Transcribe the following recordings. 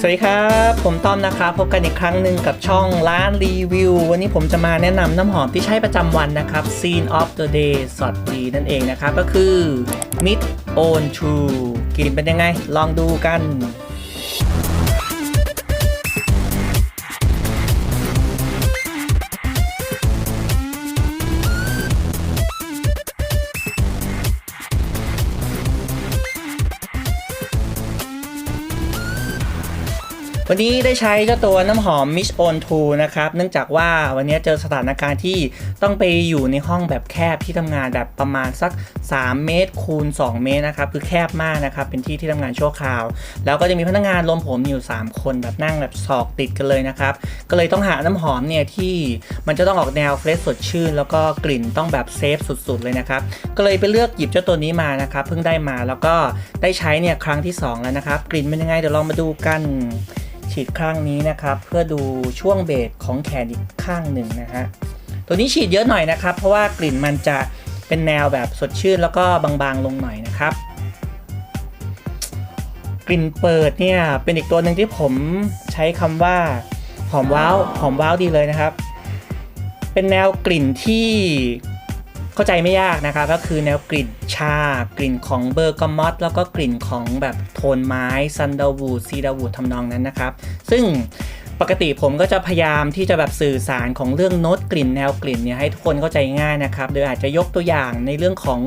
สวัสดีครับ ผมต้อมนะครับ พบกันอีกครั้งหนึ่งกับช่องร้านรีวิว วันนี้ผมจะมาแนะนำน้ำหอมที่ใช้ประจำวันนะครับ Scene of the Day สดดีนั่นเองนะครับ ก็คือ Mid Own True กลิ่นเป็นยังไง ลองดูกัน วันนี้ได้ใช้เจ้าตัวน้ำหอม Miss On 2นะครับ เนื่องจากว่าวันนี้เจอสถานการณ์ที่ต้องไปอยู่ในห้องแบบแคบที่ทำงานแบบประมาณสัก 3 เมตรคูณ 2 เมตรนะครับ คือแคบมากนะครับ เป็นที่ที่ทำงานชั่วคราว แล้วก็จะมีพนักงานรวมผมอยู่ 3 คนแบบนั่งแบบศอกติดกันเลยนะครับ ก็เลยต้องหาน้ำหอมเนี่ยที่มันจะต้องออกแนวเฟรชสดชื่น แล้วก็กลิ่นต้องแบบเซฟสุดๆเลยนะครับ ก็เลยไปเลือกหยิบเจ้าตัวนี้มานะครับ เพิ่งได้มาแล้วก็ได้ใช้เนี่ยครั้งที่สองแล้วนะครับ กลิ่นเป็นยังไงเดี๋ยวลองมาดูกัน ฉีดข้างนี้นะครับ เพื่อดูช่วงเบสของแขนอีกข้างหนึ่งนะฮะตัวนี้ฉีดเยอะหน่อยนะครับ เพราะว่ากลิ่นมันจะเป็นแนวแบบสดชื่นแล้วก็บางๆลงหน่อยนะครับ กลิ่นเปิดเนี่ยเป็นอีกตัวหนึ่งที่ผมใช้คำว่าหอมว้าวหอมว้าวดีเลยนะครับ เป็นแนวกลิ่นที่ เข้าใจไม่ยากนะครับก็คือแนวกลิ่นชา กลิ่นของเบอร์กามอตแล้วก็กลิ่นของแบบโทนไม้ซันดาวูดซีดาวูดทำนองนั้นนะครับ ซึ่งปกติผมก็จะพยายามที่จะแบบสื่อสารของเรื่องโน้ตกลิ่นแนวกลิ่นเนี่ยให้ทุกคนเข้าใจง่ายนะครับโดยอาจจะยกตัวอย่างในเรื่องของ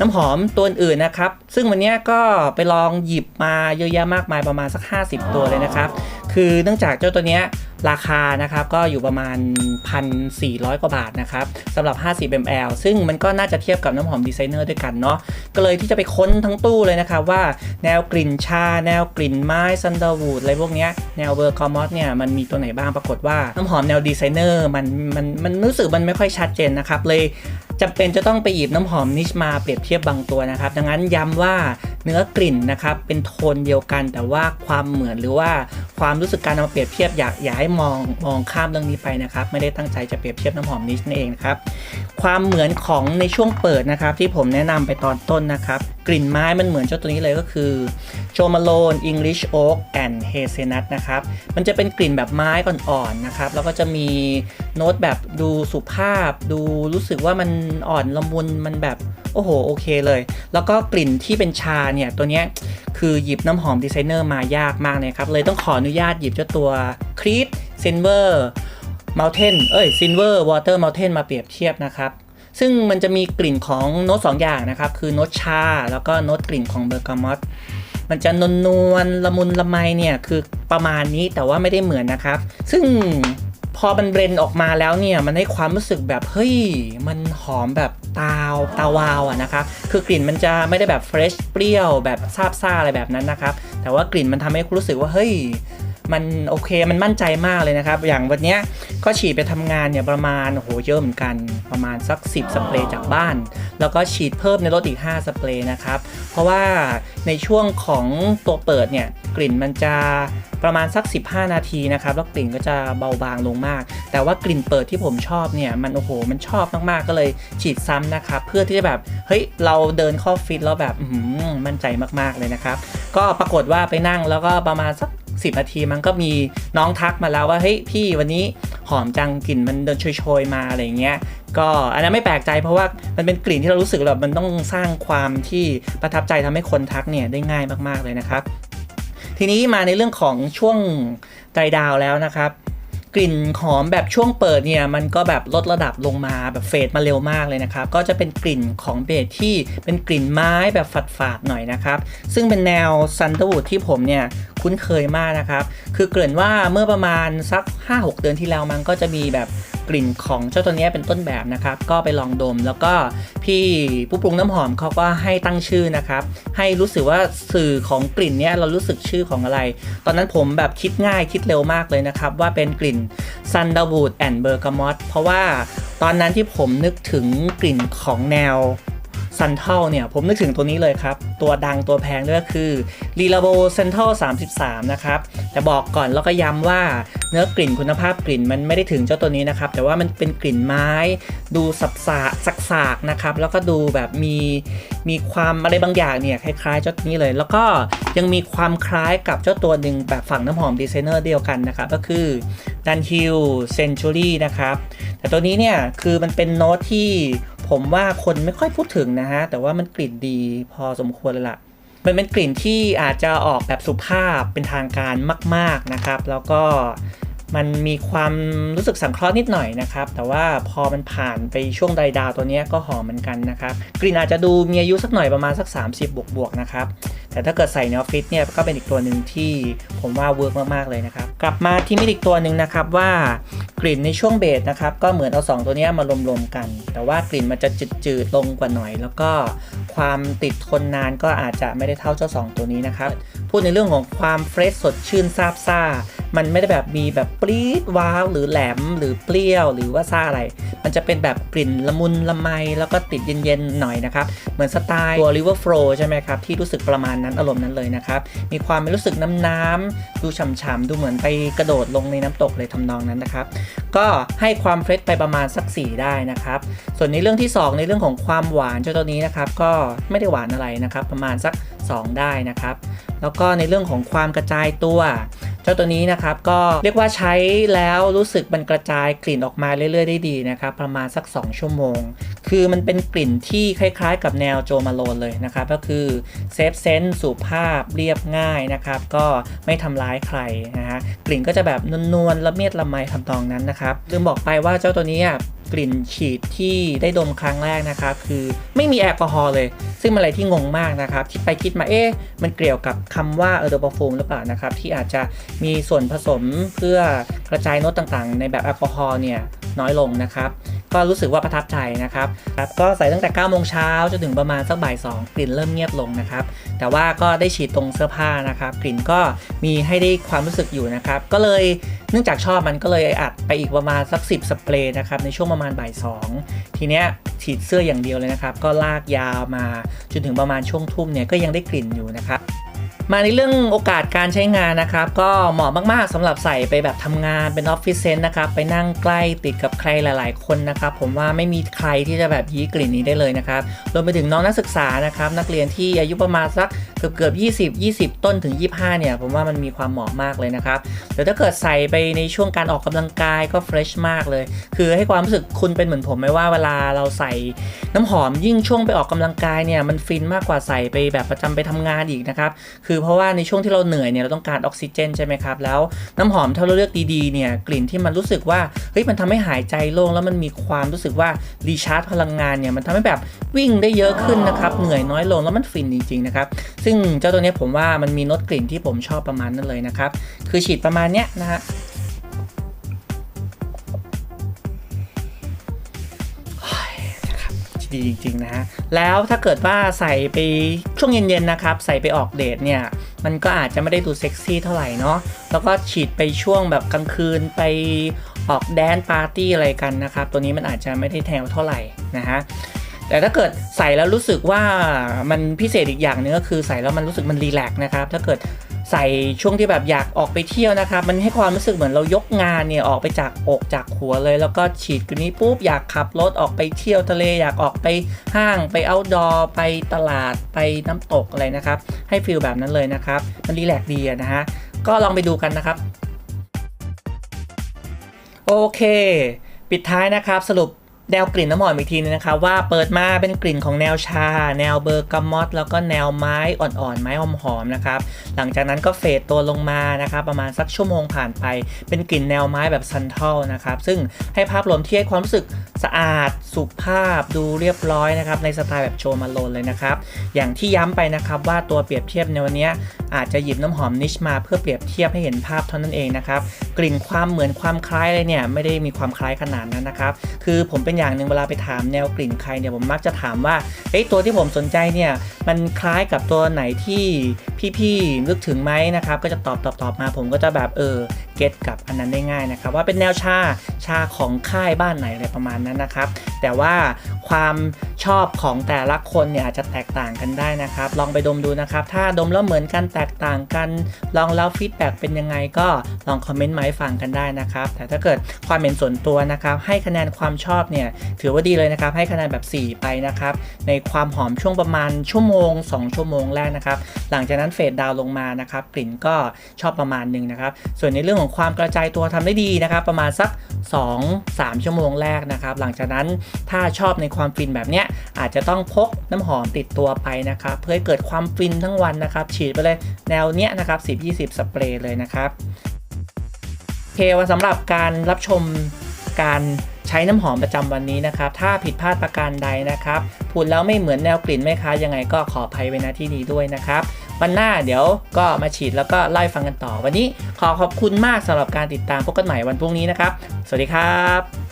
น้ำหอมตัวอื่นนะครับ ซึ่งวันนี้ก็ไปลองหยิบมาเยอะแยะมากมายประมาณสัก 50 ตัวเลยนะครับ คือเนื่องจากเจ้าตัวเนี้ย ราคานะครับก็อยู่ประมาณ 1,400 กว่าบาทนะครับสำหรับ 50 ml ซึ่งมันก็น่าจะเทียบกับน้ำหอมดีไซเนอร์ด้วยกันเนาะก็เลยที่จะไปค้นทั้งตู้เลยนะครับว่าแนวกลิ่นชา แนวกลิ่นไม้ซันเดอร์วูดอะไรพวกเนี้ยแนวเบอร์คอมอสเนี่ยมันมีตัวไหนบ้างปรากฏว่าน้ำหอมแนวดีไซเนอร์มันมันมันรู้สึกมันไม่ค่อยชัดเจนนะครับเลยจำเป็นจะต้องไปหยิบน้ำหอมนิชมาเปรียบเทียบบางตัวนะครับ ดังนั้นย้ำว่า เนื้อกลิ่นนะครับเป็นโทนเดียวกัน แต่ว่าความเหมือนหรือว่าความรู้สึกการเอามาเปรียบเทียบอยากอยากให้มองมองข้ามเรื่องนี้ไปนะครับ ไม่ได้ตั้งใจจะเปรียบเทียบน้ำหอมนิชนั่นเองนะครับความเหมือนของในช่วงเปิดนะครับ ที่ผมแนะนำไปตอนต้นนะครับ กลิ่นไม้มันเหมือนเจ้าตัวนี้เลยก็คือโจมาโลน English Oak and Hazelnut นะครับ มันจะเป็นกลิ่นแบบไม้อ่อนๆนะครับ แล้วก็จะมีโน้ตแบบดูสุภาพ ดูรู้สึกว่ามันอ่อนละมุนมันแบบโอ้โหโอเคเลย แล้วก็กลิ่นที่เป็นชาเนี่ย ตัวเนี้ยคือหยิบน้ำหอมดีไซเนอร์มายากมากเลยครับ เลยต้องขออนุญาตหยิบเจ้าตัว Creed Silver Mountain เอ้ย Silver Water Mountain มาเปรียบเทียบนะครับ ซึ่งมันจะมีกลิ่นของโน้ตสองอย่างนะครับ คือโน้ตชา แล้วก็โน้ตกลิ่นของเบอร์กามอตมันจะนวลนวลละมุนละไมเนี่ยคือประมาณนี้แต่ว่าไม่ได้เหมือนนะครับ ซึ่งพอมันเบรนออกมาแล้วเนี่ยมันให้ความรู้สึกแบบเฮ้ยมันหอมแบบตาวตาวาวอะนะครับคือกลิ่นมันจะไม่ได้แบบเฟรชเปรี้ยวแบบซาบซ่าอะไรแบบนั้นนะครับแต่ว่ากลิ่นมันทำให้รู้สึกว่าเฮ้ย มันโอเคมันมั่นใจมากเลยนะครับ อย่างวันเนี้ยก็ฉีดไปทำงานเนี่ยประมาณโอ้โหเยอะเหมือนกันประมาณสัก 10 สเปรย์จากบ้าน แล้วก็ฉีดเพิ่มในรถอีก 5 สเปรย์นะครับ เพราะว่าในช่วงของตัวเปิดเนี่ยกลิ่นมันจะประมาณสัก 15 นาทีนะครับแล้วกลิ่นก็จะเบาบางลงมาก แต่ว่ากลิ่นเปิดที่ผมชอบเนี่ยมันโอ้โหมันชอบมากๆก็เลยฉีดซ้ำนะครับเพื่อที่จะแบบเฮ้ยเราเดินเข้าฟิตแล้วแบบอื้อหือมั่นใจมากๆเลยนะครับก็ปรากฏว่าไปนั่งแล้วก็ประมาณสัก 10นาทีมันก็มีน้องทักมาแล้วว่าเฮ้ยพี่วันนี้หอมจังกลิ่นมันเดินโชยๆมาอะไรเงี้ยก็อันนั้นไม่แปลกใจเพราะว่ามันเป็นกลิ่นที่เรารู้สึกแบบมันต้องสร้างความที่ประทับใจทำให้คนทักเนี่ยได้ง่ายมากๆเลยนะครับ ทีนี้มาในเรื่องของช่วงไตรดาวแล้วนะครับ กลิ่นหอมแบบช่วงเปิดเนี่ยมันก็แบบลดระดับลงมาแบบเฟดมาเร็วมากเลยนะครับ ก็จะเป็นกลิ่นของเบสที่เป็นกลิ่นไม้แบบฝาดๆหน่อยนะครับ ซึ่งเป็นแนวซันเดอร์วูดที่ผมเนี่ยคุ้นเคยมากนะครับ คือเกริ่นว่าเมื่อประมาณสัก 5-6 เดือนที่แล้วมันก็จะมีแบบ กลิ่นของเจ้าตัวนี้เป็นต้นแบบนะครับ ก็ไปลองดม แล้วก็พี่ผู้ปรุงน้ำหอมเขาก็ให้ตั้งชื่อนะครับ ให้รู้สึกว่าสื่อของกลิ่นเนี้ยเรารู้สึกชื่อของอะไร ตอนนั้นผมแบบคิดง่ายคิดเร็วมากเลยนะครับ ว่าเป็นกลิ่นซันดาวูดแอนด์เบอร์กามอสเพราะว่าตอนนั้นที่ผมนึกถึงกลิ่นของแนว ซันเทลเนี่ยผมนึกถึงตัวนี้เลยครับ ตัวดังตัวแพงด้วยก็คือ l i l a b o Central 33 นะครับ แต่บอกก่อนแล้วก็ย้ำว่าเนื้อกลิ่นคุณภาพกลิ่นมันไม่ได้ถึงเจ้าตัวนี้นะครับ แต่ว่ามันเป็นกลิ่นไม้ ดูสับสาสักสากนะครับ แล้วก็ดูแบบมีมีความอะไรบางอย่างเนี่ยคล้ายๆเจ้าตัวนี้เลย แล้วก็ยังมีความคล้ายกับเจ้าตัวหนึ่งแบบฝั่งน้ำหอมดีไซเนอร์เดียวกันนะครับ ก็คือ Dan Hill Century นะครับแต่ตัวนี้เนี่ยคือมันเป็นโน้ตที่ ผมว่าคนไม่ค่อยพูดถึงนะฮะ แต่ว่ามันกลิ่นดีพอสมควรเลยล่ะ มันเป็นกลิ่นที่อาจจะออกแบบสุภาพเป็นทางการมาก ๆนะครับ แล้วก็มันมีความรู้สึกสังเคราะห์นิดหน่อยนะครับ แต่ว่าพอมันผ่านไปช่วงไดดาวตัวนี้ก็หอมเหมือนกันนะครับ กลิ่นอาจจะดูมีอายุสักหน่อยประมาณสัก 30 บวกๆนะครับ แต่ถ้าเกิดใส่ในออฟฟิศเนี่ยก็เป็นอีกตัวหนึ่งที่ผมว่าเวิร์กมากๆเลยนะครับ กลับมาที่มิดอีกตัวหนึ่งนะครับว่ากลิ่นในช่วงเบสนะครับก็เหมือนเอา 2 ตัวเนี้ยมารวมๆกัน แต่ว่ากลิ่นมันจะจืดๆลงกว่าหน่อย แล้วก็ความติดทนนานก็อาจจะไม่ได้เท่าเจ้า 2 ตัวนี้นะครับพูดในเรื่องของความเฟรชสดชื่นซาบซ่า มันไม่ได้แบบมีแบบปรี๊ดว้าวหรือแหลมหรือเปรี้ยวหรือว่าซ่าอะไร มันจะเป็นแบบกลิ่นละมุนละไมแล้วก็ติดเย็นๆหน่อยนะครับ เหมือนสไตล์ตัว River Flow ใช่ไหมครับ ที่รู้สึกประมาณนั้นอารมณ์นั้นเลยนะครับ มีความรู้สึกน้ำๆดูฉ่ำๆดูเหมือนไปกระโดดลงในน้ำตกเลยทำนองนั้นนะครับ ก็ให้ความเฟรชไปประมาณสัก 4 ได้นะครับ ส่วนในเรื่องที่ 2 ในเรื่องของความหวานเจ้าตัวนี้นะครับก็ไม่ได้หวานอะไรนะครับ ประมาณสัก 2 ได้นะครับ แล้วก็ในเรื่องของความกระจายตัว เจ้าตัวนี้นะครับก็เรียกว่าใช้แล้วรู้สึกมันกระจายกลิ่นออกมาเรื่อย ๆ ได้ดีนะครับประมาณสัก 2 ชั่วโมง คือมันเป็นกลิ่นที่คล้าย ๆ กับแนวโจมาโลนเลยนะครับก็คือเซฟเซนส์สุภาพเรียบง่ายนะครับก็ไม่ทำร้ายใครนะฮะกลิ่นก็จะแบบนวลๆละเมียดละไมทำตองนั้นนะครับลืมบอกไปว่าเจ้าตัวนี้ กลิ่นฉีดที่ได้ดมครั้งแรกนะครับ คือไม่มีแอลกอฮอล์เลย ซึ่งมันอะไรที่งงมากนะครับ คิดไปคิดมาเอ๊ะมันเกี่ยวกับคำว่าเออร์โดปฟูมหรือเปล่านะครับ ที่อาจจะมีส่วนผสมเพื่อกระจายโน้ตต่างๆ ในแบบแอลกอฮอล์เนี่ย น้อยลงนะครับ ก็รู้สึกว่าประทับใจนะครับครับก็ใส่ตั้งแต่9โมงเช้าจนถึงประมาณสักบ่าย2กลิ่นเริ่มเงียบลงนะครับ แต่ว่าก็ได้ฉีดตรงเสื้อผ้านะครับ กลิ่นก็มีให้ได้ความรู้สึกอยู่นะครับ ก็เลยเนื่องจากชอบมันก็เลยอัดไปอีกประมาณสัก 10 สเปรย์นะครับในช่วงประมาณบ่าย2ทีเนี้ยฉีดเสื้ออย่างเดียวเลยนะครับ ก็ลากยาวมาจนถึงประมาณช่วงทุ่มเนี่ยก็ยังได้กลิ่นอยู่นะครับ มาในเรื่องโอกาสการใช้งานนะครับ ก็เหมาะมากๆสำหรับใส่ไปแบบทำงานเป็นออฟฟิศเซนต์นะครับ ไปนั่งใกล้ติดกับใครหลาย ๆ คนนะครับ ผมว่าไม่มีใครที่จะแบบยี้กลิ่นนี้ได้เลยนะครับรวมไปถึงน้องนักศึกษานะครับ นักเรียนที่อายุประมาณสักเกือบเกือบ20 20 ต้นถึง 25 เนี่ย ผมว่ามันมีความเหมาะมากเลยนะครับเดี๋ยวถ้าเกิดใส่ไปในช่วงการออกกำลังกายก็เฟรชมากเลย คือให้ความรู้สึกคุณเป็นเหมือนผมไหมว่าเวลาเราใส่น้ำหอมยิ่งช่วงไปออกกำลังกายเนี่ยมันฟินมากกว่าใส่ไปแบบประจำไปทำงานอีกนะครับคือเพราะว่าในช่วงที่เราเหนื่อยเนี่ยเราต้องการออกซิเจนใช่ไหมครับ แล้วน้ำหอมถ้าเราเลือกดีๆเนี่ยกลิ่นที่มันรู้สึกว่าเฮ้ยมันทำให้หายใจโล่งแล้วมันมีความรู้สึกว่ารีชาร์จพลังงานเนี่ยมันทำให้แบบวิ่งได้เยอะขึ้นนะครับเหนื่อยน้อยลงแล้วมันฟินจริงๆนะครับซึ่งเจ้าตัวเนี้ยผมว่ามันมีนดกลิ่นที่ผมชอบประมาณนั้นเลยนะครับคือฉีดประมาณเนี้ยนะฮะ ดีจริงๆนะฮะ แล้วถ้าเกิดว่าใส่ไปช่วงเย็นๆนะครับ ใส่ไปออกเดทเนี่ย มันก็อาจจะไม่ได้ดูเซ็กซี่เท่าไหร่เนาะ แล้วก็ฉีดไปช่วงแบบกลางคืนไปออกแดนปาร์ตี้อะไรกันนะครับ ตัวนี้มันอาจจะไม่ได้แทงเท่าไหร่นะฮะแต่ถ้าเกิดใส่แล้วรู้สึกว่ามันพิเศษอีกอย่างหนึงก็คือใส่แล้วมันรู้สึกมันรีแลกซ์นะครับ ถ้าเกิด ใส่ช่วงที่แบบอยากออกไปเที่ยวนะครับ มันให้ความรู้สึกเหมือนเรายกงานเนี่ยออกไปจากอกจากหัวเลย แล้วก็ฉีดตัวนี้ปุ๊บอยากขับรถออกไปเที่ยวทะเล อยากออกไปห้างไปเอาดอไปตลาดไปน้ำตกอะไรนะครับ ให้ฟีลแบบนั้นเลยนะครับ มันรีแลกดีอะนะฮะก็ลองไปดูกันนะครับ โอเค ปิดท้ายนะครับสรุป แนวกลิ่นน้ำหอมอีกทีนึงนะครับว่าเปิดมาเป็นกลิ่นของแนวชา แนวเบอร์กามอตแล้วก็แนวไม้อ่อนๆ ไม้หอมๆนะครับ หลังจากนั้นก็เฟดตัวลงมานะครับประมาณสักชั่วโมงผ่านไป เป็นกลิ่นแนวไม้แบบซันเทลนะครับ ซึ่งให้ภาพรวมที่ให้ความรู้สึกสะอาด สุภาพดูเรียบร้อยนะครับ ในสไตล์แบบโชมาโลนเลยนะครับ อย่างที่ย้ำไปนะครับว่าตัวเปรียบเทียบในวันนี้อาจจะหยิบน้ำหอมนิชมาเพื่อเปรียบเทียบให้เห็นภาพเท่านั้นเองนะครับกลิ่นความเหมือนความคล้ายอะไรเนี่ยไม่ได้มีความคล้ายขนาดนั้นนะครับคือผมเป็นอย่างหนึ่งเวลาไปถามแนวกลิ่นใครเนี่ยผมมักจะถามว่าเอ้ยตัวที่ผมสนใจเนี่ยมันคล้ายกับตัวไหนที่พี่ๆนึกถึงไหมนะครับก็จะตอบตอบตอบมาผมก็จะแบบเออ ก็ตกับอันนั้นได้ง่ายนะครับ ว่าเป็นแนวชาชาของค่ายบ้านไหนอะไรประมาณนั้นนะครับ แต่ว่าความชอบของแต่ละคนเนี่ยอาจจะแตกต่างกันได้นะครับ ลองไปดมดูนะครับ ถ้าดมแล้วเหมือนกันแตกต่างกัน ลองแล้วฟีดแบ็กเป็นยังไงก็ลองคอมเมนต์มาให้ฟังกันได้นะครับ แต่ถ้าเกิดความเห็นส่วนตัวนะครับ ให้คะแนนความชอบเนี่ยถือว่าดีเลยนะครับ ให้คะแนนแบบ 4 ไปนะครับ ในความหอมช่วงประมาณชั่วโมง 2 ชั่วโมงแรกนะครับ หลังจากนั้นเฟดดาวน์ลงมานะครับ กลิ่นก็ชอบประมาณหนึ่งนะครับ ส่วนในเรื่องของความกระจายตัวทำได้ดีนะครับ ประมาณสัก 2-3 ชั่วโมงแรกนะครับ หลังจากนั้นถ้าชอบในความฟินแบบเนี้ยอาจจะต้องพกน้ำหอมติดตัวไปนะครับ เพื่อให้เกิดความฟินทั้งวันนะครับ ฉีดไปเลยแนวเนี้ยนะครับ10-20 สเปรย์เลยนะครับโอเคว่าสำหรับการรับชมการใช้น้ำหอมประจำวันนี้นะครับ ถ้าผิดพลาดประการใดนะครับ พูดแล้วไม่เหมือนแนวกลิ่นไม่ค้ายังไงก็ขออภัยไว้ณที่นี้ด้วยนะครับ วันหน้าเดี๋ยวก็มาฉีดแล้วก็ไล่ฟังกันต่อ วันนี้ขอขอบคุณมากสำหรับการติดตามพบกันใหม่วันพรุ่งนี้นะครับ สวัสดีครับ